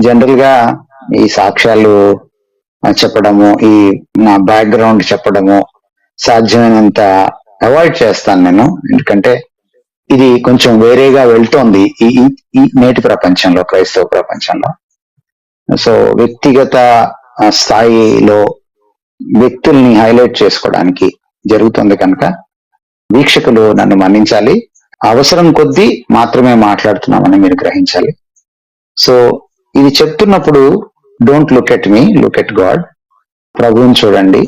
జనరల్గా ఈ సాక్ష్యాలు చెప్పడము ఈ నా బ్యాక్గ్రౌండ్ చెప్పడము సాధ్యమైనంత అవాయిడ్ చేస్తాను నేను. ఎందుకంటే ఇది కొంచెం వేరేగా వెళ్తోంది ఈ ఈ- నేటి ప్రపంచంలో క్రైస్తవ ప్రపంచంలో. సో వ్యక్తిగత స్థాయిలో వ్యక్తుల్ని హైలైట్ చేసుకోవడానికి జరుగుతుంది కనుక వీక్షకులు నన్ను మన్నించాలి. అవసరం కొద్దీ మాత్రమే మాట్లాడుతున్నామని మీరు గ్రహించాలి. సో ఇది చెప్తున్నప్పుడు don't look at me look at God ప్రభువుని చూడండి.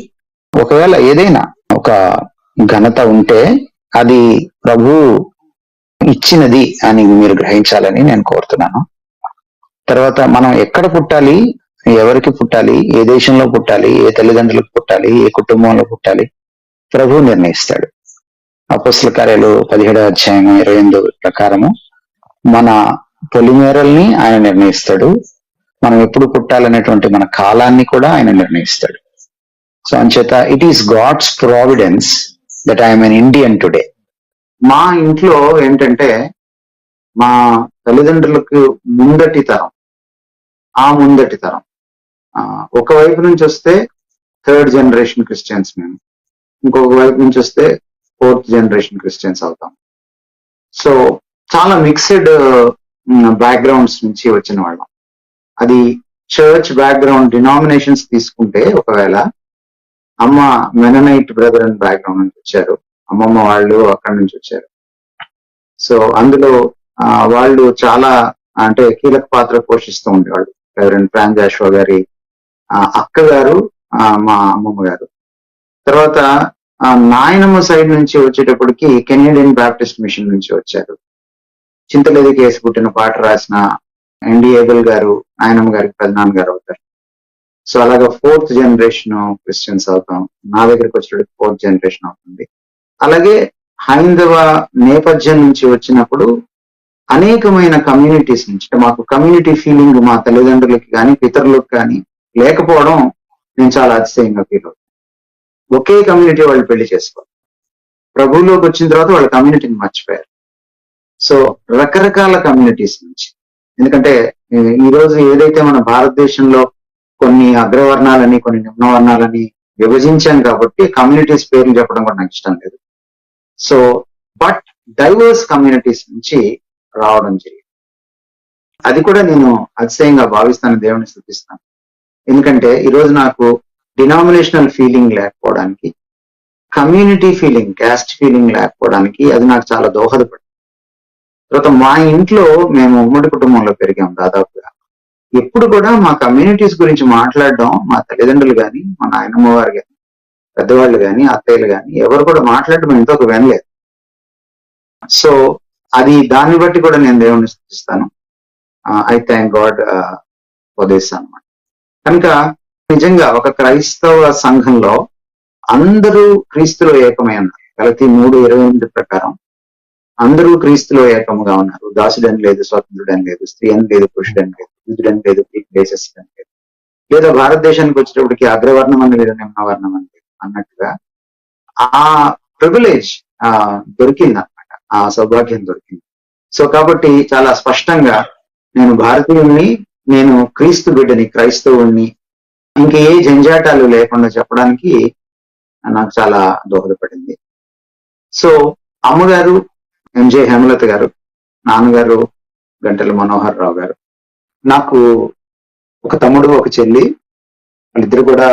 ఒకవేళ ఏదైనా ఒక ఘనత ఉంటే అది ప్రభు ఇచ్చినది అని మీరు గ్రహించాలని నేను కోరుతున్నాను. తర్వాత మనం ఎక్కడ పుట్టాలి ఎవరికి పుట్టాలి ఏ దేశంలో పుట్టాలి ఏ తల్లిదండ్రులకు పుట్టాలి ఏ కుటుంబంలో పుట్టాలి ప్రభు నిర్ణయిస్తాడు. అపస్ల కార్యాలు పదిహేడవ అధ్యాయం ఇరవై ఎనిమిది ప్రకారము మన పొలిమేరల్ని ఆయన నిర్ణయిస్తాడు. మనం ఎప్పుడు పుట్టాలనేటువంటి మన కాలాన్ని కూడా ఆయన నిర్ణయిస్తాడు. సో అంచేత it is God's providence that I'm an Indian today మా ఇంట్లో ఏంటంటే మా తల్లిదండ్రులకు ముందటి తరం ఆ ముందటి తరం. ఒకవైపు ఒక వైపు నుంచి వస్తే థర్డ్ జనరేషన్ క్రిస్టియన్స్ మేము. ఇంకొక వైపు నుంచి వస్తే ఫోర్త్ జనరేషన్ క్రిస్టియన్స్ అవుతాం. సో చాలా మిక్స్డ్ బ్యాక్గ్రౌండ్స్ నుంచి వచ్చిన వాళ్ళం. అది చర్చ్ బ్యాక్గ్రౌండ్ డినామినేషన్స్ తీసుకుంటే ఒకవేళ అమ్మ మెననైట్ బ్రదర్ అండ్ బ్యాక్గ్రౌండ్ నుంచి వచ్చారు. అమ్మమ్మ వాళ్ళు అక్కడి నుంచి వచ్చారు. సో అందులో వాళ్ళు చాలా అంటే కీలక పాత్ర పోషిస్తూ ఉండేవాళ్ళు. రెవరెండ్ ఫ్రాంక్ జాషువా గారి ఆ, అక్క గారు ఆ, మా అమ్మమ్మ గారు. తర్వాత నాయనమ్మ సైడ్ నుంచి వచ్చేటప్పటికి కెనేడియన్ బ్యాప్టిస్ట్ మిషన్ నుంచి వచ్చారు. చింతలేది కేసు పుట్టిన పాట రాసిన ఎన్డి ఏబుల్ గారు ఆయనమ్మ గారికి పెద్దనాన్న గారు అవుతారు. సో అలాగా ఫోర్త్ జనరేషన్ క్రిస్టియన్స్ అవుతాం. నా దగ్గరికి వచ్చేటప్పుడు ఫోర్త్ జనరేషన్ అవుతుంది. అలాగే హైందవ నేపథ్యం నుంచి వచ్చినప్పుడు అనేకమైన కమ్యూనిటీస్ నుంచి అంటే మాకు కమ్యూనిటీ ఫీలింగ్ మా తల్లిదండ్రులకి కానీ పితరులకు కానీ లేకపోవడం నేను చాలా అతిశయంగా ఫీల్ అవుతాను. ఒకే కమ్యూనిటీ వాళ్ళు పెళ్ళి చేసుకోవాలి ప్రభువులోకి వచ్చిన తర్వాత వాళ్ళ కమ్యూనిటీని మర్చిపోయారు. సో రకరకాల కమ్యూనిటీస్ నుంచి. ఎందుకంటే ఈ- రోజు ఏదైతే మన భారతదేశంలో కొన్ని అగ్రవర్ణాలని కొన్ని నిమ్నవర్ణాలని విభజించాం కాబట్టి కమ్యూనిటీస్ పేర్లు చెప్పడం కూడా నాకు ఇష్టం లేదు. సో బట్ డైవర్స్ కమ్యూనిటీస్ నుంచి రావడం జరిగింది. అది కూడా నేను అతిశయంగా భావిస్తాను దేవుని స్థుతిస్తాను. ఎందుకంటే ఈరోజు నాకు డినామినేషనల్ ఫీలింగ్ లేకపోవడానికి కమ్యూనిటీ ఫీలింగ్ క్యాస్ట్ ఫీలింగ్ లేకపోవడానికి అది నాకు చాలా దోహదపడింది. తర్వాత మా ఇంట్లో మేము ఉమ్మడి కుటుంబంలో పెరిగాం దాదాపుగా. ఎప్పుడు కూడా మా కమ్యూనిటీస్ గురించి మాట్లాడడం మా తల్లిదండ్రులు కానీ మా నాయనమ్మ వారు కానీ పెద్దవాళ్ళు కానీ అత్తయ్యలు కానీ ఎవరు కూడా మాట్లాడడం ఎంతో ఒక వినలేదు. సో అది దాన్ని బట్టి కూడా నేను దేవుణ్ణి స్థుతిస్తాను. ఐ థ్యాంక్ గాడ్ ఉదయిస్తాను అనమాట కనుక నిజంగా ఒక క్రైస్తవ సంఘంలో అందరూ క్రీస్తులో ఏకమై ఉన్నారు. మూడు ఇరవై ఎనిమిది ప్రకారం. అందరూ క్రీస్తులో ఏకముగా ఉన్నారు. దాసుడని లేదు స్వతంత్రుడని లేదు స్త్రీ అని లేదు పురుషుడని లేదు యుద్ధుడని లేదు దేశస్థుడని లేదు. లేదా భారతదేశానికి వచ్చేటప్పటికి అగ్రవర్ణం అని లేదు నిమ్నవర్ణం అని లేదు అన్నట్టుగా ఆ ప్రివిలేజ్ ఆ దొరికింది అనమాట ఆ సౌభాగ్యం దొరికింది. సో కాబట్టి చాలా స్పష్టంగా నేను భారతీయుణ్ణి నేను క్రీస్తు బిడ్డని క్రైస్తవుణ్ణి ఇంక ఏ జంజాటాలు లేకుండా చెప్పడానికి నాకు చాలా దోహదపడింది. సో అమ్మగారు ఎంజే హేమలత గారు నాన్నగారు గంటల మనోహర్ రావు గారు. నాకు ఒక తమ్ముడు ఒక చెల్లి వాళ్ళిద్దరు కూడా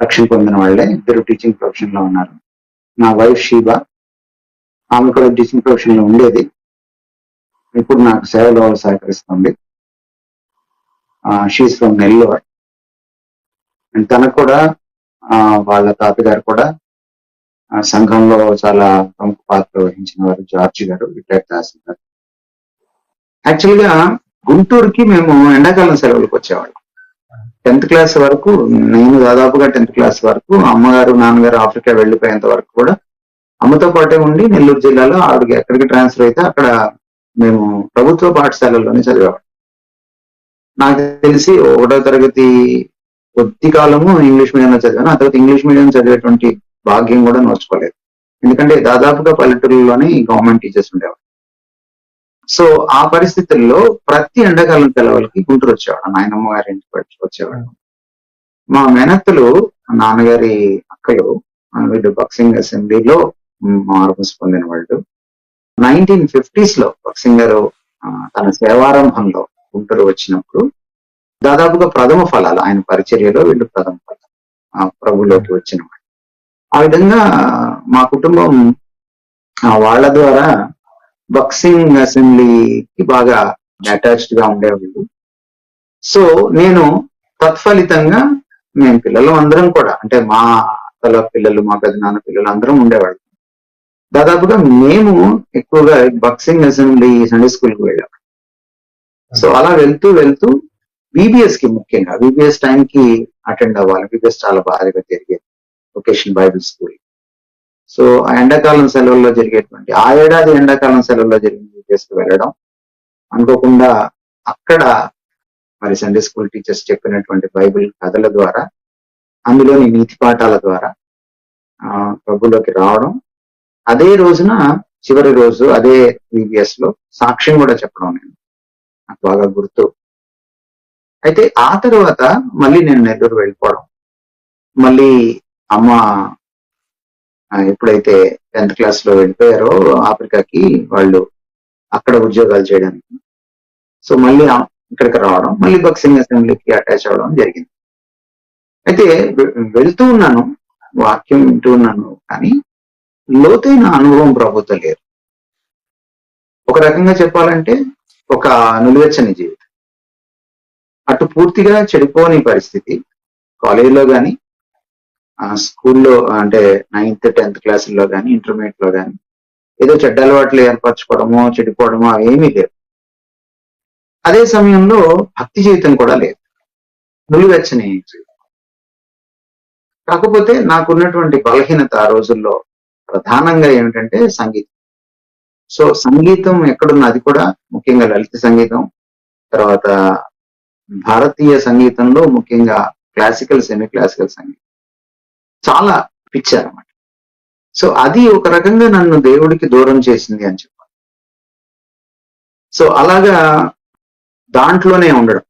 రక్షణ పొందిన వాళ్ళే. ఇద్దరు టీచింగ్ ప్రొఫెషన్లో ఉన్నారు. నా వైఫ్ షీబా ఆమె కూడా టీచింగ్ ప్రొఫెషన్లో ఉండేది. ఇప్పుడు నాకు సేవలో సహకరిస్తుంది. షీస్ ఫ్రమ్ నెల్లూరు అండ్ తనకు కూడా వాళ్ళ తాతగారు కూడా సంఘంలో చాలా ప్రముఖ పాత్ర వహించిన వారు జార్జి గారు రిటైర్డ్ తహసీల్దార్. యాక్చువల్గా గుంటూరుకి మేము ఎండాకాలం సెలవులకు వచ్చేవాళ్ళం. టెన్త్ క్లాస్ వరకు నేను దాదాపుగా టెన్త్ క్లాస్ వరకు అమ్మగారు నాన్నగారు ఆఫ్రికా వెళ్ళిపోయేంత వరకు కూడా అమ్మతో పాటే ఉండి నెల్లూరు జిల్లాలో ఆవిడకి ఎక్కడికి ట్రాన్స్ఫర్ అయితే అక్కడ మేము ప్రభుత్వ పాఠశాలలోనే చదివేవాళ్ళం. నాకు తెలిసి ఒకటో తరగతి కొద్ది కాలము ఇంగ్లీష్ మీడియంలో చదివాను. ఆ తర్వాత ఇంగ్లీష్ మీడియం చదివేటువంటి భాగ్యం కూడా నోచుకోలేదు. ఎందుకంటే దాదాపుగా పల్లెటూరులోనే గవర్నమెంట్ టీచర్స్ ఉండేవారు సో ఆ పరిస్థితుల్లో ప్రతి ఎండాకాలం తెలవలకి గుంటూరు వచ్చేవాడు నాయనమ్మ గారి ఇంటికి వచ్చేవాడు మా మేనత్తలు నాన్నగారి అక్కలు వీళ్ళు బక్సింగ్ అసెంబ్లీలో మార్పుస్ పొందిన వాళ్ళు. నైన్టీన్ ఫిఫ్టీస్లో బక్సింగ్ గారు తన సేవారంభంలో గుంటూరు వచ్చినప్పుడు దాదాపుగా ప్రథమ ఫలాలు ఆయన పరిచర్యలో వీళ్ళు ప్రథమ ఫలాలు ఆ, ప్రభులోకి వచ్చిన వాళ్ళు. ఆ విధంగా మా కుటుంబం వాళ్ళ ద్వారా బాక్సింగ్ అసెంబ్లీకి బాగా అటాచ్డ్గా ఉండేవాళ్ళు. సో నేను తత్ఫలితంగా మేము పిల్లలు అందరం కూడా అంటే మా అత్తల పిల్లలు మా పెదనాన్న పిల్లలు అందరం ఉండేవాళ్ళు. దాదాపుగా మేము ఎక్కువగా బాక్సింగ్ అసెంబ్లీ సండే స్కూల్కి వెళ్ళాం. సో అలా వెళ్తూ వెళ్తూ బీబీఎస్కి ముఖ్యంగా బీబీఎస్ టైం కి అటెండ్ అవ్వాలి. బీబీఎస్ చాలా బాగా జరిగేది. లొకేషన్ బైబిల్ స్కూల్ సో ఆ ఎండాకాలం సెలవుల్లో జరిగేటువంటి ఆ ఏడాది ఎండాకాలం సెలవుల్లో జరిగిన బీబీఎస్కి వెళ్ళడం అనుకోకుండా అక్కడ మరి సండే స్కూల్ టీచర్స్ చెప్పినటువంటి బైబిల్ కథల ద్వారా అందులోని నీతి పాఠాల ద్వారా ఆ, ప్రభులోకి రావడం. అదే రోజున చివరి రోజు అదే వివిఎస్లో సాక్ష్యం కూడా చెప్పడం నేను. నాకు బాగా గుర్తు. అయితే ఆ తర్వాత మళ్ళీ నేను నెల్లూరు వెళ్ళిపోవడం. మళ్ళీ అమ్మ ఎప్పుడైతే టెన్త్ క్లాస్లో వెళ్ళిపోయారో ఆఫ్రికాకి వాళ్ళు అక్కడ ఉద్యోగాలు చేయడానికి. సో మళ్ళీ ఇక్కడికి రావడం మళ్ళీ బాక్సింగ్ అసెంబ్లీకి అటాచ్ అవ్వడం జరిగింది. అయితే వెళ్తూ ఉన్నాను వాక్యం వింటూ ఉన్నాను కానీ లోతైన అనుభవం ప్రభుత్వం లేదు. ఒక రకంగా చెప్పాలంటే ఒక నిలువెచ్చని జీవితం. అటు పూర్తిగా చెడిపోని పరిస్థితి కాలేజీలో కానీ స్కూల్లో అంటే నైన్త్ టెన్త్ క్లాసుల్లో కానీ ఇంటర్మీడియట్లో కానీ ఏదో చెడ్డ అలవాట్లు ఏర్పరచుకోవడమో చెడిపోవడమో ఏమీ లేవు. అదే సమయంలో భక్తి జీవితం కూడా లేదు. నులివెచ్చని కాకపోతే నాకున్నటువంటి బలహీనత ఆ రోజుల్లో ప్రధానంగా ఏమిటంటే సంగీతం. సో సంగీతం ఎక్కడున్న అది కూడా ముఖ్యంగా లలిత సంగీతం తర్వాత భారతీయ సంగీతంలో ముఖ్యంగా క్లాసికల్ సెమీ క్లాసికల్ సంగీతం. చాలా పిచ్చారన్నమాట. సో అది ఒక రకంగా నన్ను దేవుడికి దూరం చేసింది అని చెప్పాలి. సో అలాగా దాంట్లోనే ఉండడం.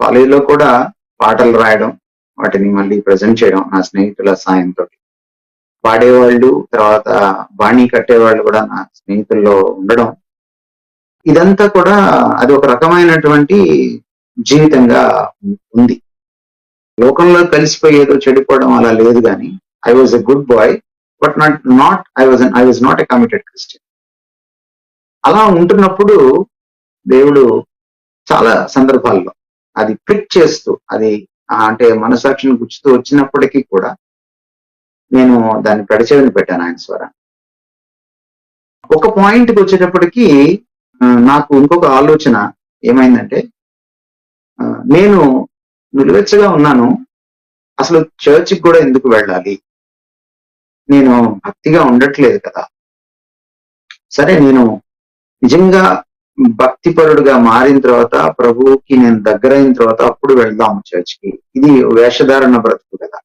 కాలేజీలో కూడా పాటలు రాయడం వాటిని మళ్ళీ ప్రజెంట్ చేయడం నా స్నేహితుల సాయంతో. పాడేవాళ్ళు తర్వాత బాణీ కట్టేవాళ్ళు కూడా నా స్నేహితుల్లో ఉండడం. ఇదంతా కూడా అది ఒక రకమైనటువంటి జీవితంగా ఉంది. లోకంలో కలిసిపోయి ఏదో చెడిపోవడం అలా లేదు కానీ I was a good boy but not not I was I was not a committed Christian అలా ఉంటున్నప్పుడు దేవుడు చాలా సందర్భాల్లో అది పిక్ చేస్తూ అది అంటే మనసాక్షిని గుచ్చుతూ వచ్చినప్పటికీ కూడా నేను దాన్ని పెడచెవిని పెట్టాను ఆయన స్వరాన్ని ఒక పాయింట్కి వచ్చేటప్పటికి నాకు ఇంకొక ఆలోచన ఏమైందంటే నేను నిలువెచ్చగా ఉన్నాను. అసలు చర్చికి కూడా ఎందుకు వెళ్ళాలి? నేను భక్తిగా ఉండట్లేదు కదా. సరే నేను నిజంగా భక్తిపరుడుగా మారిన తర్వాత ప్రభువుకి నేను దగ్గరైన తర్వాత అప్పుడు వెళ్దాం చర్చ్కి ఇది వేషధారణ బ్రతుకు కదా.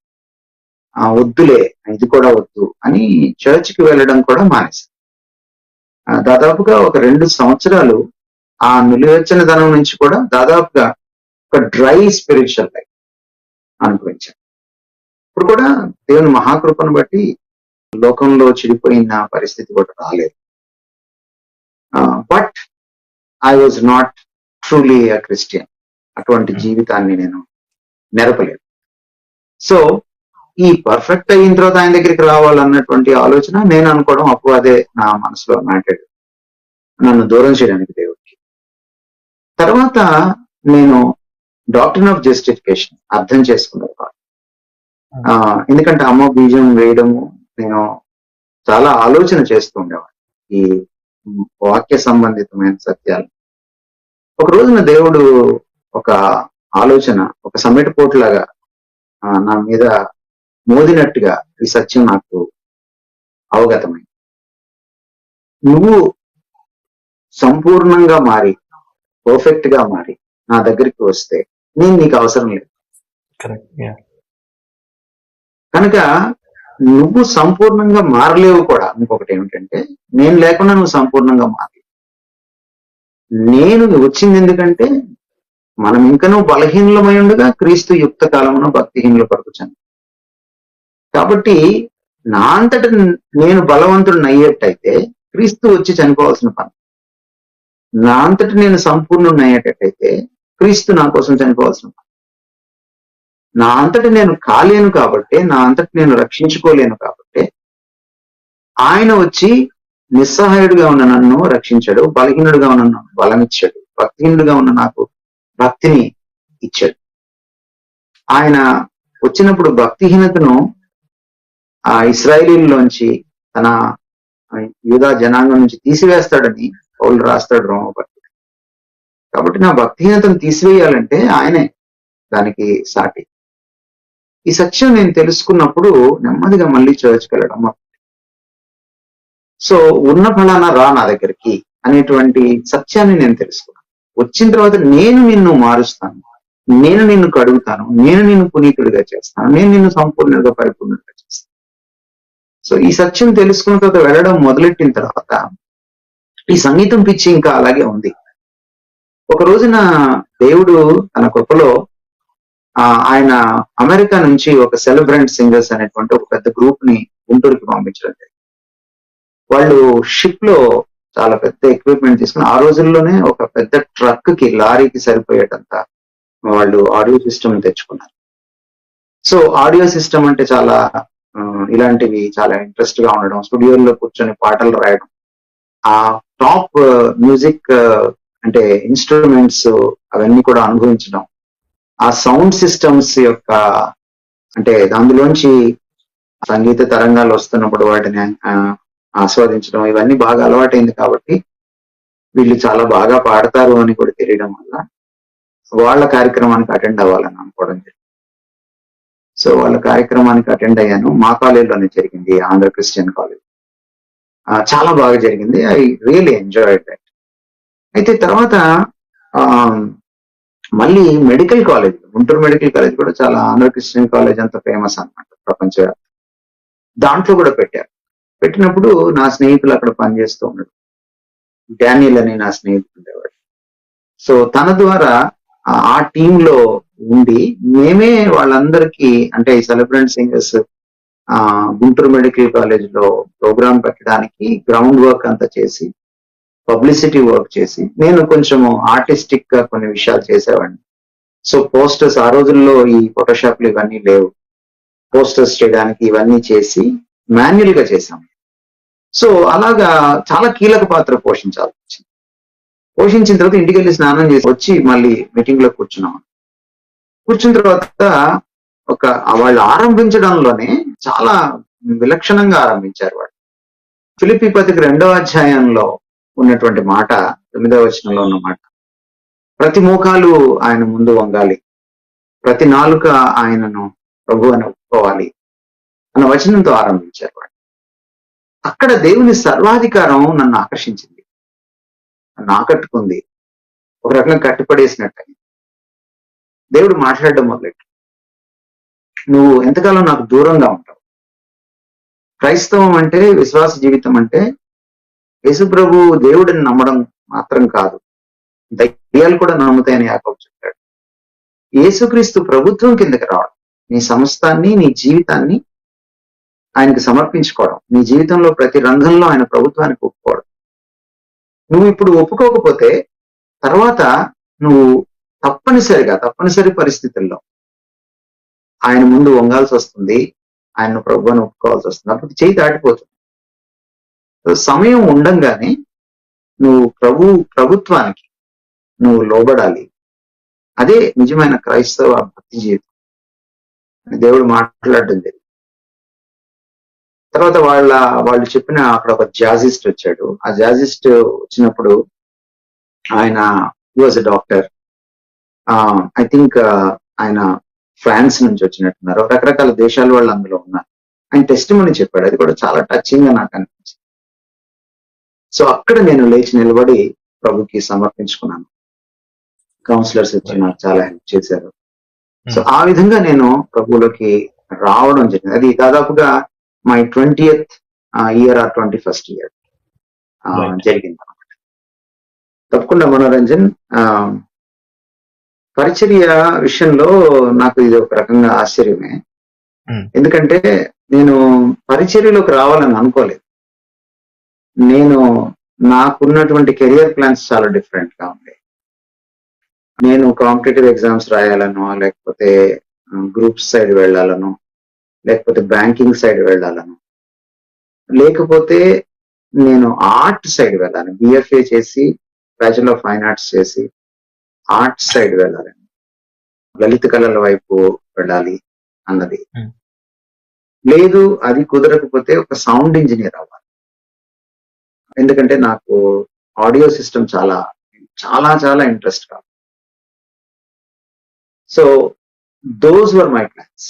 ఆ వద్దులే ఇది కూడా వద్దు అని చర్చ్కి వెళ్ళడం కూడా మానేశాను. దాదాపుగా ఒక రెండు సంవత్సరాలు ఆ నిలువెచ్చని ధనం నుంచి కూడా దాదాపుగా ఒక డ్రై స్పిరిచువల్ లైఫ్ అనుభవించాను ఇప్పుడు కూడా దేవుని మహాకృపను బట్టి లోకంలో చెడిపోయిన పరిస్థితి కూడా రాలేదు. But I was not truly a Christian అటువంటి జీవితాన్ని నేను నెరపలేదు. సో ఈ పర్ఫెక్ట్ అయిన తర్వాత ఆయన దగ్గరికి రావాలన్నటువంటి ఆలోచన నేను అనుకోవడం అప్పుడు అదే నా మనసులో నాటాడు నన్ను దూరం చేయడానికి దేవుడికి. తర్వాత నేను డాక్టర్ ఆఫ్ జస్టిఫికేషన్ అర్థం చేసుకున్నాను ఆ, ఎందుకంటే అమ్మ బీజం వేయడము నేను చాలా ఆలోచన చేస్తూ ఉండేవాడిని ఈ వాక్య సంబంధితమైన సత్యాలు. ఒక రోజున దేవుడు ఒక ఆలోచన ఒక సమ్మెట పోట్లాగా నా మీద మోదినట్టుగా ఈ సత్యం నాకు అవగతమైంది. నువ్వు సంపూర్ణంగా మారి పర్ఫెక్ట్గా మారి నా దగ్గరికి వస్తే నేను నీకు అవసరం లేదు. కనుక నువ్వు సంపూర్ణంగా మారలేవు కూడా. ఇంకొకటి ఏమిటంటే నేను లేకుండా నువ్వు సంపూర్ణంగా మారలేవు. నేను వచ్చింది ఎందుకంటే మనం ఇంకనూ బలహీనమై ఉండగా క్రీస్తు యుక్త కాలమున భక్తిహీనుల పడుకుచాను కాబట్టి నా అంతట నేను బలవంతుడిని అయ్యేటైతే క్రీస్తు వచ్చి చనిపోవాల్సిన పని. నా అంతట నేను సంపూర్ణుడిని అయ్యేటట్టయితే క్రీస్తు నా కోసం చనిపోవాల్సిన నా అంతటి నేను కాలేను కాబట్టి నా అంతటి నేను రక్షించుకోలేను కాబట్టి ఆయన వచ్చి నిస్సహాయుడిగా ఉన్న నన్ను రక్షించాడు బలహీనుడిగా ఉన్న నన్ను బలం ఇచ్చాడు భక్తిహీనుడిగా ఉన్న నాకు భక్తిని ఇచ్చాడు. ఆయన వచ్చినప్పుడు భక్తిహీనతను ఆ ఇస్రాయేలీలోంచి తన యూదా జనాంగం నుంచి తీసివేస్తాడని పౌలు రాస్తాడు రోమపతి కాబట్టి నా భక్తిహీనతను తీసివేయాలంటే ఆయనే దానికి సాటి. ఈ సత్యం నేను తెలుసుకున్నప్పుడు నెమ్మదిగా మళ్ళీ చర్చ్కి వెళ్ళడం సో ఉన్న ఫలానా రా నా దగ్గరికి అనేటువంటి సత్యాన్ని నేను తెలుసుకున్నాను. వచ్చిన తర్వాత నేను నిన్ను మారుస్తాను. నేను నిన్ను కడుగుతాను. నేను నిన్ను పునీతుడిగా చేస్తాను. నేను నిన్ను సంపూర్ణంగా పరిపూర్ణంగా చేస్తాను. సో ఈ సత్యం తెలుసుకున్న తర్వాత వెళ్ళడం మొదలెట్టిన తర్వాత ఈ సంగీతం పిచ్చి ఇంకా అలాగే ఉంది. ఒక రోజున దేవుడు తన కృపలో ఆయన అమెరికా నుంచి ఒక సెలబ్రెంట్ సింగర్స్ అనేటువంటి ఒక పెద్ద గ్రూప్ని గుంటూరుకి పంపించడం జరిగింది. వాళ్ళు షిప్లో చాలా పెద్ద ఎక్విప్మెంట్ తీసుకుని ఆ రోజుల్లోనే ఒక పెద్ద ట్రక్కి లారీకి సరిపోయేటంత వాళ్ళు ఆడియో సిస్టమ్ తెచ్చుకున్నారు. సో ఆడియో సిస్టమ్ అంటే చాలా ఇలాంటివి చాలా ఇంట్రెస్ట్గా ఉండడం స్టూడియోలో కూర్చొని పాటలు రాయడం ఆ టాప్ మ్యూజిక్ అంటే ఇన్స్ట్రుమెంట్స్ అవన్నీ కూడా అనుభవించడం. ఆ సౌండ్ సిస్టమ్స్ యొక్క అంటే అందులోంచి సంగీత తరంగాలు వస్తున్నప్పుడు వాటిని ఆస్వాదించడం ఇవన్నీ బాగా అలవాటైంది కాబట్టి వీళ్ళు చాలా బాగా పాడతారు అని కూడా తెలియడం వల్ల వాళ్ళ కార్యక్రమానికి అటెండ్ అవ్వాలని అనుకోవడం జరిగింది. సో వాళ్ళ కార్యక్రమానికి అటెండ్ అయ్యాను. మా కాలేజీలోనే జరిగింది ఆంధ్ర క్రిస్టియన్ కాలేజ్. చాలా బాగా జరిగింది. ఐ రియలీ ఎంజాయ్ దట్ అయితే తర్వాత ఆ, మళ్ళీ medical college Guntur medical college కూడా చాలా ఆంధ్ర క్రిస్టియన్ కాలేజ్ అంత ఫేమస్ అన్నమాట ప్రపంచ దాంట్లో కూడా పెట్టారు. పెట్టినప్పుడు నా స్నేహితులు అక్కడ పనిచేస్తూ ఉన్నాడు డానియల్ అని నా స్నేహితుడు ఉండేవాడు సో తన ద్వారా ఆ- టీంలో టీమ్లో ఉండి మేమే వాళ్ళందరికీ అంటే ఈ సెలబ్రెంట్ సింగర్స్ గుంటూరు మెడికల్ కాలేజ్లో ప్రోగ్రామ్ పెట్టడానికి గ్రౌండ్ వర్క్ అంతా చేసి పబ్లిసిటీ వర్క్ చేసి నేను కొంచెం ఆర్టిస్టిక్గా కొన్ని విషయాలు చేసేవాడిని. సో పోస్టర్స్ ఆ రోజుల్లో ఈ ఫోటోషాప్లు ఇవన్నీ లేవు. పోస్టర్స్ చేయడానికి ఇవన్నీ చేసి మాన్యువల్గా చేశాం. సో అలాగా చాలా కీలక పాత్ర పోషించాల్సి వచ్చింది. పోషించిన తర్వాత ఇంటికి వెళ్ళి స్నానం చేసి వచ్చి మళ్ళీ మీటింగ్లో కూర్చున్నాం. కూర్చున్న తర్వాత ఒక వాళ్ళు ఆరంభించడంలోనే చాలా విలక్షణంగా ఆరంభించారు వాళ్ళు. ఫిలిపి పతికి రెండవ అధ్యాయంలో ఉన్నటువంటి మాట తొమ్మిదవ వచనంలో ఉన్న మాట ప్రతి మోకాలు ఆయన ముందు వంగాలి. ప్రతి నాలుక ఆయనను ప్రభు అని ఒప్పుకోవాలి అన్న వచనంతో ఆరంభించారు వాడు అక్కడ దేవుని సర్వాధికారం నన్ను ఆకర్షించింది. నన్ను ఆకట్టుకుంది. ఒక రకంగా కట్టిపడేసినట్టు దేవుడు మాట్లాడడం మొదలెట్టు. నువ్వు ఎంతకాలం నాకు దూరంగా ఉంటావు? క్రైస్తవం అంటే విశ్వాస జీవితం అంటే యేసుప్రభు దేవుడిని నమ్మడం మాత్రం కాదు. దయ్యాలు కూడా నమ్ముతాయని యాకోబు చెప్పాడు. యేసుక్రీస్తు ప్రభుత్వం కిందకి రావడం నీ సమస్తాన్ని నీ జీవితాన్ని ఆయనకు సమర్పించుకోవడం నీ జీవితంలో ప్రతి రంగంలో ఆయన ప్రభుత్వానికి ఒప్పుకోవడం. నువ్వు ఇప్పుడు ఒప్పుకోకపోతే తర్వాత నువ్వు తప్పనిసరిగా తప్పనిసరి పరిస్థితుల్లో ఆయన ముందు వంగాల్సి వస్తుంది ఆయన ప్రభు ఒప్పుకోవాల్సి వస్తుంది. అప్పుడు చేయి దాటిపోతుంది. సమయం ఉండంగానే నువ్వు ప్రభు ప్రభుత్వానికి నువ్వు లోబడాలి. అదే నిజమైన క్రైస్తవ భక్తి జీవితం. దేవుడు మాట్లాడడం జరిగింది తర్వాత వాళ్ళ వాళ్ళు చెప్పిన అక్కడ ఒక జాజిస్ట్ వచ్చాడు. ఆ జాజిస్ట్ వచ్చినప్పుడు ఆయన was a doctor I think ఆయన ఫ్రాన్స్ నుంచి వచ్చినట్టున్నారు. రకరకాల దేశాల వాళ్ళు అందులో ఉన్నారు. ఆయన టెస్ట్ చెప్పాడు. అది కూడా చాలా టచింగ్గా నాకు అనిపించింది. సో అక్కడ నేను లేచి నిలబడి ప్రభుకి సమర్పించుకున్నాను. కౌన్సిలర్స్ వచ్చి నాకు చాలా హెల్ప్ చేశారు. సో ఆ విధంగా నేను ప్రభువులోకి రావడం జరిగింది. అది దాదాపుగా my twentieth year or twenty first year. జరిగింది తప్పకుండా మనోరంజన్ పరిచర్య విషయంలో నాకు ఇది ఒక రకంగా ఆశ్చర్యమే. ఉమ్. ఎందుకంటే నేను పరిచర్యలోకి రావాలని అనుకోలేదు. నేను నాకున్నటువంటి కెరియర్ ప్లాన్స్ చాలా డిఫరెంట్గా ఉంటాయి నేను కాంపిటేటివ్ ఎగ్జామ్స్ రాయాలనో లేకపోతే గ్రూప్స్ సైడ్ వెళ్ళాలనో లేకపోతే బ్యాంకింగ్ సైడ్ వెళ్ళాలను లేకపోతే నేను ఆర్ట్ సైడ్ వెళ్ళాలి. బిఎఫ్ఏ చేసి బ్యాచులర్ ఆఫ్ ఫైన్ ఆర్ట్స్ చేసి ఆర్ట్ సైడ్ వెళ్ళాలని లలిత కళల వైపు వెళ్ళాలి అన్నది. Hmm. లేదు అది కుదరకపోతే ఒక సౌండ్ ఇంజనీర్ అవ్వాలి. ఎందుకంటే నాకు ఆడియో సిస్టమ్ చాలా చాలా చాలా ఇంట్రెస్ట్ కాదు so those were my plans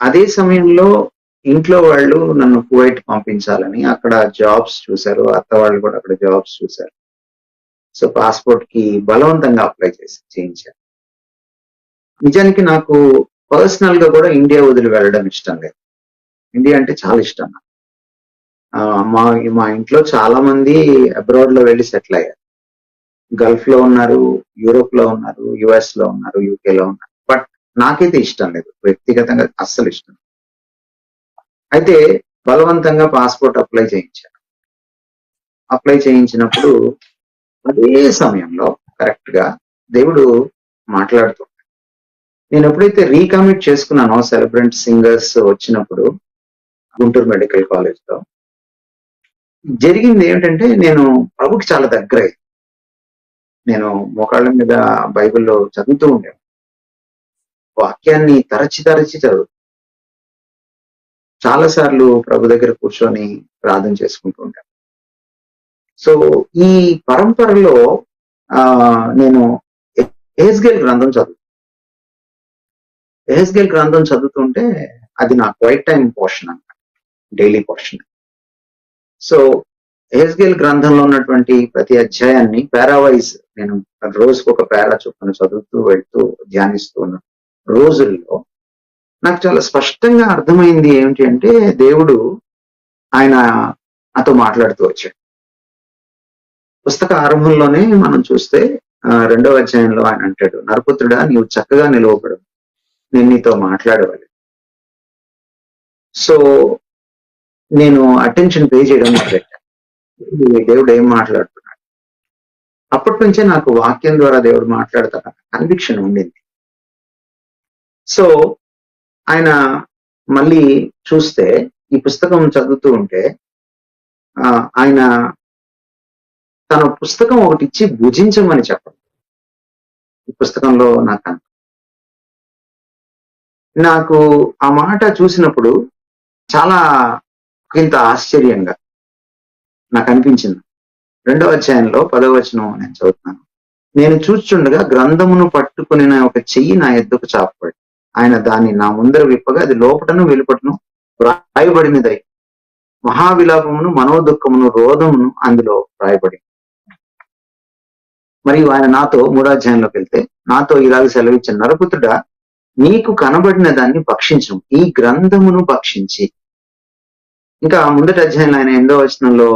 అదే సమయంలో ఇంట్లో వాళ్ళు నన్ను కువైట్ పంపించాలని అక్కడ జాబ్స్ చూశారు అత్త వాళ్ళు కూడా అక్కడ జాబ్స్ చూశారు. సో పాస్పోర్ట్కి బలవంతంగా అప్లై చేసి చేయించారు నిజానికి నాకు పర్సనల్గా కూడా ఇండియా వదిలి వెళ్ళడం ఇష్టం లేదు. ఇండియా అంటే చాలా ఇష్టం నాకు. మా మా ఇంట్లో చాలా మంది అబ్రాడ్లో వెళ్ళి సెటిల్ అయ్యారు. గల్ఫ్లో ఉన్నారు యూరోప్లో ఉన్నారు యుఎస్లో ఉన్నారు యూకే లో ఉన్నారు. బట్ నాకైతే ఇష్టం లేదు. వ్యక్తిగతంగా అస్సలు ఇష్టం లేదు. అయితే బలవంతంగా పాస్పోర్ట్ అప్లై చేయించాను. అప్లై చేయించినప్పుడు అదే సమయంలో కరెక్ట్గా దేవుడు మాట్లాడుతూ నేను ఎప్పుడైతే రీకమిట్ చేసుకున్నానో సెలబ్రెంట్ సింగర్స్ వచ్చినప్పుడు గుంటూరు మెడికల్ కాలేజ్లో జరిగింది ఏమిటంటే నేను ప్రభుకి చాలా దగ్గర. నేను మోకాళ్ళ మీద బైబిల్లో చదువుతూ ఉండేవాను వాక్యాన్ని తరచి తరచి చదువు చాలా సార్లు ప్రభు దగ్గర కూర్చొని ప్రార్థన చేసుకుంటూ ఉంటాను సో ఈ పరంపరలో ఆ నేను ఏస్గేల్ గ్రంథం చదువు ఏస్గేల్ గ్రంథం చదువుతుంటే అది నా క్వైట్ టైం పోర్షన్ అన్నమాట. Daily portion. సో ఏస్గేల్ గ్రంథంలో ఉన్నటువంటి ప్రతి అధ్యాయాన్ని పారావైజ్ నేను రోజుకు ఒక పారా చొప్పున చదువుతూ వెళ్తూ ధ్యానిస్తూ ఉన్న రోజుల్లో నాకు చాలా స్పష్టంగా అర్థమైంది ఏమిటి అంటే దేవుడు ఆయన నాతో మాట్లాడుతూ వచ్చాడు. పుస్తక ఆరంభంలోనే మనం చూస్తే రెండవ అధ్యాయంలో ఆయన అంటాడు నరపుత్రుడా నీవు చక్కగా నిలవబడు. నేను నీతో మాట్లాడవాలి సో నేను అటెన్షన్ పే చేయడం మొదలెట్టాను. దేవుడు ఏం మాట్లాడుతున్నాడు? అప్పటి నుంచే నాకు వాక్యం ద్వారా దేవుడు మాట్లాడతాడు. కన్విక్షన్ ఉండింది. సో ఆయన మళ్ళీ చూస్తే ఈ పుస్తకం చదువుతూ ఉంటే ఆయన తన పుస్తకం ఒకటి ఇచ్చి భుజించమని చెప్పండి. ఈ పుస్తకంలో నాకు నాకు ఆ మాట చూసినప్పుడు చాలా ఇంత ఆశ్చర్యంగా నాకు అనిపించింది. రెండవ అధ్యాయంలో పదవచనం నేను చదువుతున్నాను. నేను చూచుండగా గ్రంథమును పట్టుకుని ఒక చెయ్యి నా ఎద్దుకు చాపబడి ఆయన దాన్ని నా ముందర విప్పగా అది లోపటను వెలుపటను రాయబడినదై మహావిలాపమును మనోదుఖమును రోధమును అందులో రాయబడి మరియు ఆయన నాతో మూడాధ్యాయంలోకి వెళ్తే నాతో ఇలాగ సెలవిచ్చిన నరపుత్రుడా నీకు కనబడిన దాన్ని భక్షించు ఈ గ్రంథమును భక్షించి ఇంకా ముందటి అధ్యాయంలో ఆయన ఎనిమిదో వచనంలో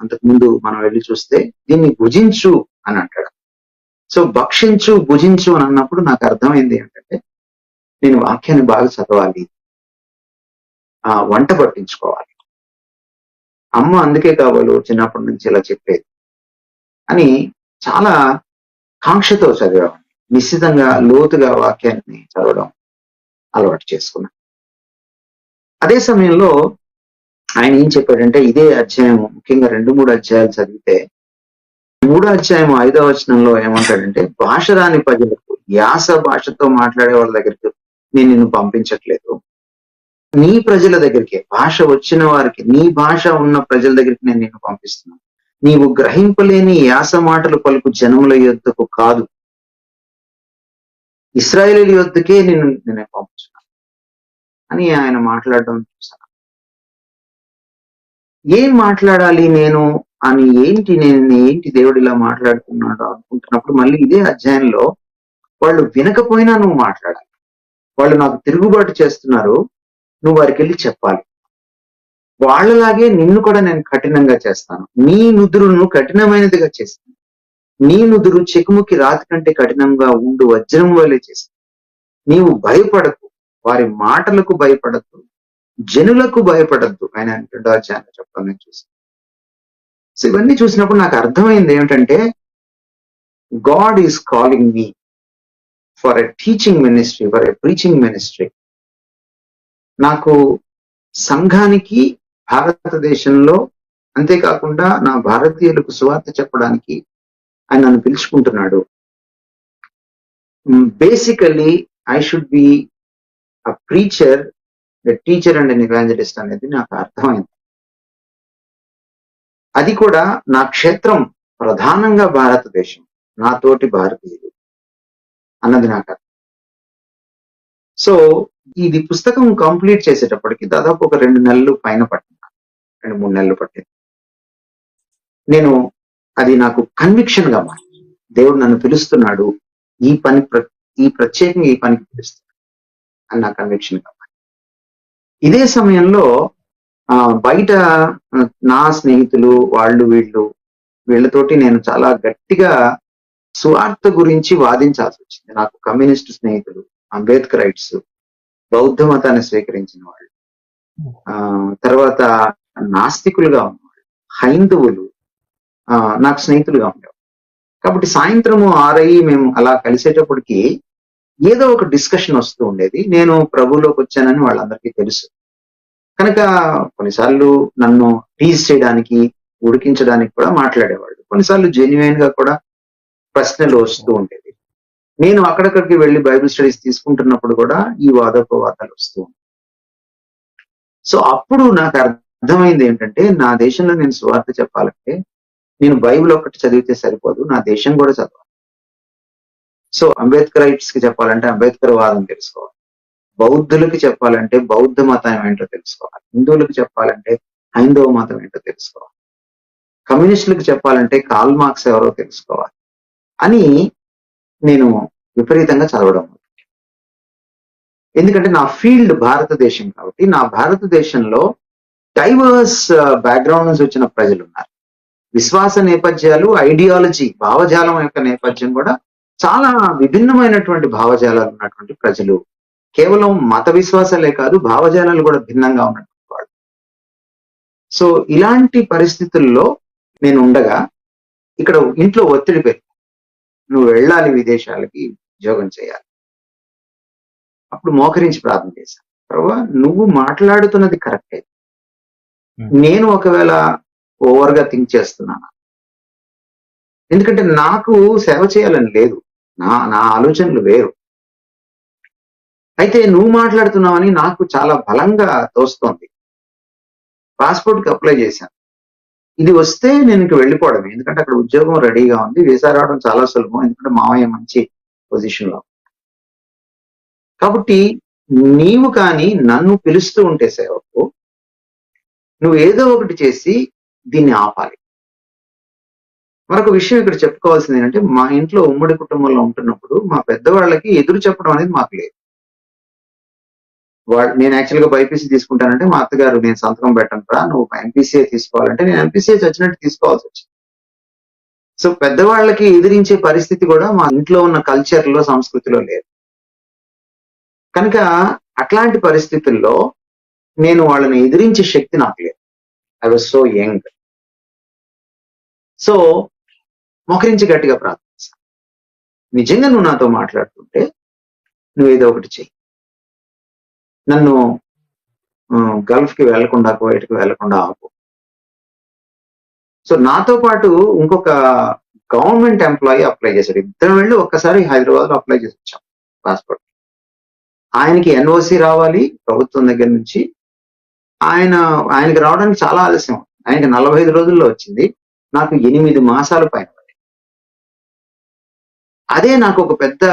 అంతకు ముందు మనం వెళ్ళి చూస్తే దీన్ని భుజించు అని అంటాడు. సో భక్షించు భుజించు అని అన్నప్పుడు నాకు అర్థమైంది ఏంటంటే నేను వాక్యాన్ని బాగా చదవాలి. ఆ వంట పట్టించుకోవాలి. అమ్మ అందుకే కావాలో చిన్నప్పటి నుంచి ఇలా చెప్పేది అని చాలా కాంక్షతో చదివాం నిశ్చితంగా లోతుగా వాక్యాన్ని చదవడం అలవాటు చేసుకున్నాను. అదే సమయంలో ఆయన ఏం చెప్పాడంటే ఇదే అధ్యాయం ముఖ్యంగా రెండు మూడు అధ్యాయాలు చదివితే మూడో అధ్యాయం ఐదో వచనంలో ఏమంటాడంటే భాష రాని ప్రజలకు యాస భాషతో మాట్లాడే వాళ్ళ దగ్గరికి నేను నిన్ను పంపించట్లేదు. నీ ప్రజల దగ్గరికి భాష వచ్చిన వారికి నీ భాష ఉన్న ప్రజల దగ్గరికి నేను నిన్ను పంపిస్తున్నాను. నీవు గ్రహింపలేని యాస మాటలు పలుకు జనముల యొద్దకు కాదు. ఇస్రాయేలీల యొద్దకే నేను నేను పంపుతున్నాను అని ఆయన మాట్లాడడం చూసాను ఏం మాట్లాడాలి నేను అని ఏంటి నేను ఏంటి దేవుడు ఇలా మాట్లాడుతున్నాడు అనుకుంటున్నప్పుడు మళ్ళీ ఇదే అధ్యాయంలో వాళ్ళు వినకపోయినా నువ్వు మాట్లాడాలి. వాళ్ళు నాకు తిరుగుబాటు చేస్తున్నారు నువ్వు వారికి వెళ్ళి చెప్పాలి. వాళ్ళలాగే నిన్ను కూడా నేను కఠినంగా చేస్తాను. నీ నుదురును కఠినమైనదిగా చేస్తాను. నీ నుదురు చెకుముకి రాతి కంటే కఠినంగా ఉండు వజ్రం వలె చేస్తాను. నీవు భయపడకు వారి మాటలకు భయపడద్దు జనులకు భయపడద్దు ఆయన రెండో అధ్యాయంలో చెప్పడం నేను చూసి. సో ఇవన్నీ చూసినప్పుడు నాకు అర్థమైంది ఏమిటంటే God is calling me for a teaching ministry for a preaching ministry నాకు సంఘానికి భారతదేశంలో అంతేకాకుండా నా భారతీయులకు సువార్త చెప్పడానికి ఆయన నన్ను పిలుచుకుంటున్నాడు. Basically I should be a preacher teacher and evangelist అనేది నాకు అర్థమైంది. అది కూడా నా క్షేత్రం ప్రధానంగా భారతదేశం నాతోటి భారతీయులు అన్నది నాకు అర్థం. సో ఇది పుస్తకం కంప్లీట్ చేసేటప్పటికి దాదాపు ఒక రెండు నెలలు పైన పట్టింది. రెండు మూడు నెలలు పట్టింది. నేను అది నాకు కన్విక్షన్గా మారి దేవుడు నన్ను పిలుస్తున్నాడు ఈ పని ఈ ప్రత్యేకంగా ఈ పనికి పిలుస్తున్నాడు అని నా కన్విక్షన్గా ఇదే సమయంలో ఆ, బయట నా స్నేహితులు వాళ్ళు వీళ్ళు వీళ్ళతోటి నేను చాలా గట్టిగా సువార్త గురించి వాదించాల్సి వచ్చింది. నాకు కమ్యూనిస్ట్ స్నేహితులు అంబేద్కరైట్స్ బౌద్ధ మతాన్ని స్వీకరించిన వాళ్ళు. ఆ తర్వాత నాస్తికులుగా ఉన్నవాళ్ళు హైందవులు ఆ నాకు స్నేహితులుగా ఉండేవాళ్ళు. కాబట్టి సాయంత్రము ఆరయ్యి మేము అలా కలిసేటప్పటికి ఏదో ఒక డిస్కషన్ వస్తూ ఉండేది. నేను ప్రభులోకి వచ్చానని వాళ్ళందరికీ తెలుసు. కనుక కొన్నిసార్లు నన్ను టీజ్ చేయడానికి ఉడికించడానికి కూడా మాట్లాడేవాళ్ళు. కొన్నిసార్లు జెన్యున్గా కూడా ప్రశ్నలు వస్తూ ఉండేవి. నేను అక్కడక్కడికి వెళ్ళి బైబిల్ స్టడీస్ తీసుకుంటున్నప్పుడు కూడా ఈ వాదోపవాదాలు వస్తూ ఉంటాయి సో అప్పుడు నాకు అర్థమైంది ఏంటంటే నా దేశంలో నేను సువార్త చెప్పాలంటే నేను బైబిల్ ఒక్కటి చదివితే సరిపోదు. నా దేశం కూడా చదవాలి. సో అంబేద్కరైట్స్కి చెప్పాలంటే అంబేద్కర్ వాదం తెలుసుకోవాలి. బౌద్ధులకి చెప్పాలంటే బౌద్ధ మతం ఏంటో తెలుసుకోవాలి. హిందువులకు చెప్పాలంటే హైందవ మతం ఏంటో తెలుసుకోవాలి. కమ్యూనిస్టులకు చెప్పాలంటే కాల్ మార్క్స్ ఎవరో తెలుసుకోవాలి. అని నేను విపరీతంగా చదవడం ఎందుకంటే నా ఫీల్డ్ భారతదేశం కాబట్టి నా భారతదేశంలో డైవర్స్ బ్యాక్గ్రౌండ్ నుంచి వచ్చిన ప్రజలు ఉన్నారు విశ్వాస నేపథ్యాలు ఐడియాలజీ భావజాలం యొక్క నేపథ్యం కూడా చాలా విభిన్నమైనటువంటి భావజాలాలు ఉన్నటువంటి ప్రజలు. కేవలం మత విశ్వాసాలే కాదు భావజాలాలు కూడా భిన్నంగా ఉన్నటువంటి వాళ్ళు. సో ఇలాంటి పరిస్థితుల్లో నేను ఉండగా ఇక్కడ ఇంట్లో ఒత్తిడి పెరిగింది నువ్వు వెళ్ళాలి విదేశాలకి ఉద్యోగం చేయాలి. అప్పుడు మోకరించి ప్రార్థన చేశాను ప్రభా నువ్వు మాట్లాడుతున్నది కరెక్టే. నేను ఒకవేళ ఓవర్గా థింక్ చేస్తున్నాను? ఎందుకంటే నాకు సేవ చేయాలని లేదు. నా నా ఆలోచనలు వేరు. అయితే నువ్వు మాట్లాడుతున్నావని నాకు చాలా బలంగా తోస్తోంది. పాస్పోర్ట్కి అప్లై చేశాను. ఇది వస్తే నేను ఇంక వెళ్ళిపోవడమే. ఎందుకంటే అక్కడ ఉద్యోగం రెడీగా ఉంది. వీసా రావడం చాలా సులభం. ఎందుకంటే మామయ్య మంచి పొజిషన్లో కాబట్టి నీవు కానీ నన్ను పిలుస్తూ ఉంటే సేవకు నువ్వు ఏదో ఒకటి చేసి దీన్ని ఆపాలి. మరొక విషయం ఇక్కడ చెప్పుకోవాల్సింది ఏంటంటే మా ఇంట్లో ఉమ్మడి కుటుంబంలో ఉంటున్నప్పుడు మా పెద్దవాళ్ళకి ఎదురు చెప్పడం అనేది మాకు లేదు. వాళ్ళు నేను యాక్చువల్గా బైపీసీ తీసుకుంటానంటే మా అత్తగారు నేను సంతకం పెట్టను రా నువ్వు ఎంపీసీఏ తీసుకోవాలంటే నేను ఎంపీసీఏ చచ్చినట్టు తీసుకోవాల్సి వచ్చింది. సో పెద్దవాళ్ళకి ఎదిరించే పరిస్థితి కూడా మా ఇంట్లో ఉన్న కల్చర్లో సంస్కృతిలో లేదు. కనుక అట్లాంటి పరిస్థితుల్లో నేను వాళ్ళని ఎదిరించే శక్తి నాకు లేదు. I was so young so మొకరించి గట్టిగా ప్రార్థిస్తాను నిజంగా నువ్వు నాతో మాట్లాడుతుంటే నువ్వు ఏదో ఒకటి చెయ్యి. నన్ను గల్ఫ్కి వెళ్ళకుండా కువైట్కి వెళ్ళకుండా ఆపు. సో నాతో పాటు ఇంకొక గవర్నమెంట్ ఎంప్లాయీ అప్లై చేశాడు. ఇద్దరం వెళ్ళి ఒక్కసారి హైదరాబాద్లో అప్లై చేసి వచ్చాం. పాస్పోర్ట్. ఆయనకి ఎన్ఓసి రావాలి ప్రభుత్వం దగ్గర నుంచి. ఆయన ఆయనకి రావడానికి చాలా ఆలస్యం. ఆయనకి నలభై ఐదు రోజుల్లో వచ్చింది. నాకు ఎనిమిది మాసాలు పైన అదే నాకు ఒక పెద్ద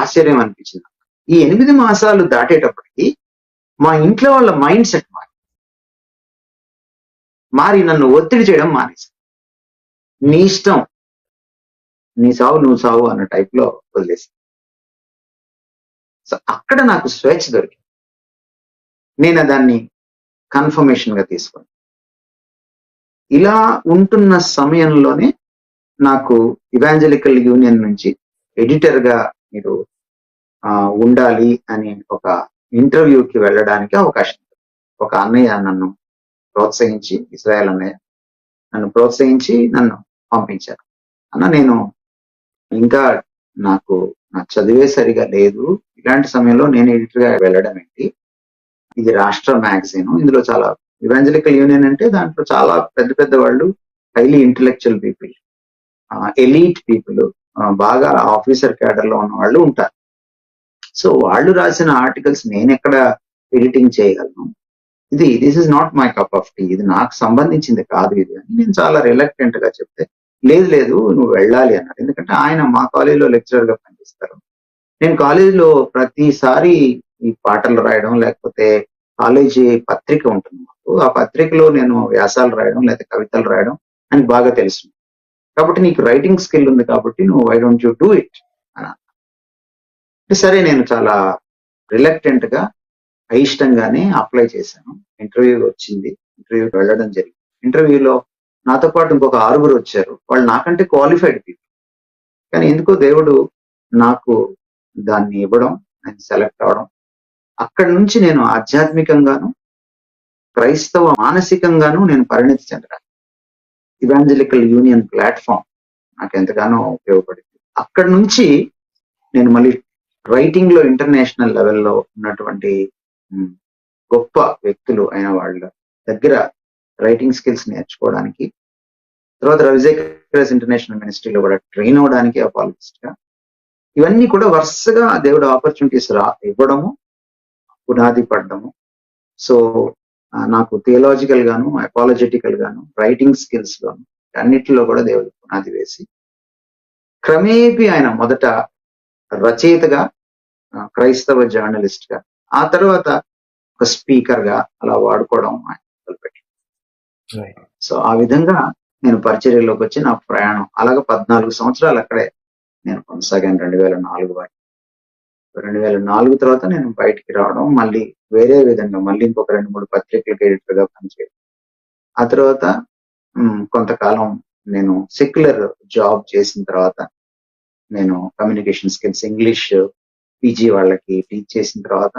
ఆశ్చర్యం అనిపించింది. ఈ ఎనిమిది మాసాలు దాటేటప్పటికి మా ఇంట్లో వాళ్ళ మైండ్ సెట్ మారి మారి నన్ను ఒత్తిడి చేయడం మానేసి నీ ఇష్టం. నీ సావు నువ్వు సావు అన్న టైప్లో వదిలేసి సో అక్కడ నాకు స్వేచ్ఛ దొరికింది. నేను దాన్ని కన్ఫర్మేషన్గా తీసుకుని ఇలా ఉంటున్న సమయంలోనే నాకు ఇవాంజలికల్ యూనియన్ నుంచి ఎడిటర్గా మీరు ఉండాలి అని ఒక ఇంటర్వ్యూకి వెళ్ళడానికి అవకాశం ఉంది. ఒక అన్నయ్య నన్ను ప్రోత్సహించి ఇస్రాయల్ అన్నయ్య నన్ను ప్రోత్సహించి నన్ను పంపించారు. అన్న నేను ఇంకా నాకు నా చదివే సరిగా లేదు. ఇలాంటి సమయంలో నేను ఎడిటర్గా వెళ్ళడం ఏంటి? ఇది రాష్ట్ర మ్యాగజైన్. ఇందులో చాలా ఇవాంజలికల్ యూనియన్ అంటే దాంట్లో చాలా పెద్ద పెద్ద వాళ్ళు highly intellectual people elite people బాగా ఆఫీసర్ క్యాడర్లో ఉన్న వాళ్ళు ఉంటారు. సో వాళ్ళు రాసిన ఆర్టికల్స్ నేను ఎక్కడ ఎడిటింగ్ చేయగలను? ఇది this is not my cup of tea ఇది నాకు సంబంధించింది కాదు ఇది అని నేను చాలా రిలక్టెంట్గా చెప్తే లేదు లేదు నువ్వు వెళ్ళాలి అన్నాడు ఎందుకంటే ఆయన మా కాలేజీలో లెక్చరర్గా పనిచేస్తారు. నేను కాలేజీలో ప్రతిసారి ఈ పాటలు రాయడం లేకపోతే కాలేజీ పత్రిక ఉంటుంది మాకు. ఆ పత్రికలో నేను వ్యాసాలు రాయడం లేకపోతే కవితలు రాయడం అని బాగా తెలుసు. కాబట్టి నీకు రైటింగ్ స్కిల్ ఉంది కాబట్టి నువ్వు why don't you do it అని. సరే నేను చాలా రిలక్టెంట్గా అయిష్టంగానే అప్లై చేశాను. ఇంటర్వ్యూ వచ్చింది. ఇంటర్వ్యూకి వెళ్ళడం జరిగింది. ఇంటర్వ్యూలో నాతో పాటు ఇంకొక ఆరుగురు వచ్చారు. వాళ్ళు నాకంటే క్వాలిఫైడ్ పీపుల్ కానీ ఎందుకో దేవుడు నాకు దాన్ని ఇవ్వడం నేను సెలెక్ట్ అవడం అక్కడి నుంచి నేను ఆధ్యాత్మికంగాను క్రైస్తవ మానసికంగాను నేను పరిణితి చెందడానికి ఇవాంజలికల్ యూనియన్ ప్లాట్ఫామ్ నాకు ఎంతగానో ఉపయోగపడింది. అక్కడి నుంచి నేను మళ్ళీ రైటింగ్లో ఇంటర్నేషనల్ లెవెల్లో ఉన్నటువంటి గొప్ప వ్యక్తులు అయిన వాళ్ళ దగ్గర రైటింగ్ స్కిల్స్ నేర్చుకోవడానికి తర్వాత రవిజేకర్స్ ఇంటర్నేషనల్ మినిస్ట్రీలో కూడా ట్రైన్ అవడానికి అపాలజిస్ట్గా ఇవన్నీ కూడా వరుసగా దేవుడు ఆపర్చునిటీస్ రా ఇవ్వడము పునాది పడ్డము. సో నాకు థియలాజికల్ గాను అపాలజెటికల్ గాను రైటింగ్ స్కిల్స్ గాను అన్నిటిలో కూడా దేవుడు పునాది వేసి క్రమేపీ ఆయన మొదట రచయితగా క్రైస్తవ జర్నలిస్ట్గా ఆ తర్వాత ఒక స్పీకర్గా అలా వాడుకోవడం ఆయన మొదలుపెట్టాడు. సో ఆ విధంగా నేను పరిచర్యలోకి వచ్చి నా ప్రయాణం అలాగే పద్నాలుగు సంవత్సరాలు అక్కడే నేను కొనసాగాను రెండు వేల నాలుగు వరకు రెండు వేల నాలుగు తర్వాత నేను బయటికి రావడం మళ్ళీ వేరే విధంగా మళ్ళీ ఇంకొక రెండు మూడు పత్రికలకు ఎడిటర్గా పనిచేయడం. ఆ తర్వాత కొంతకాలం నేను సెక్యులర్ జాబ్ చేసిన తర్వాత నేను కమ్యూనికేషన్ స్కిల్స్ ఇంగ్లీష్ పీజీ వాళ్ళకి టీచ్ చేసిన తర్వాత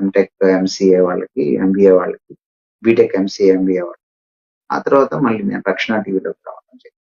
ఎంటెక్ ఎంసీఏ వాళ్ళకి ఎంబీఏ వాళ్ళకి బీటెక్ ఎంసీఏ ఎంబీఏ వాళ్ళకి. ఆ తర్వాత మళ్ళీ నేను రక్షణ టీవీలోకి రావడం జరిగింది.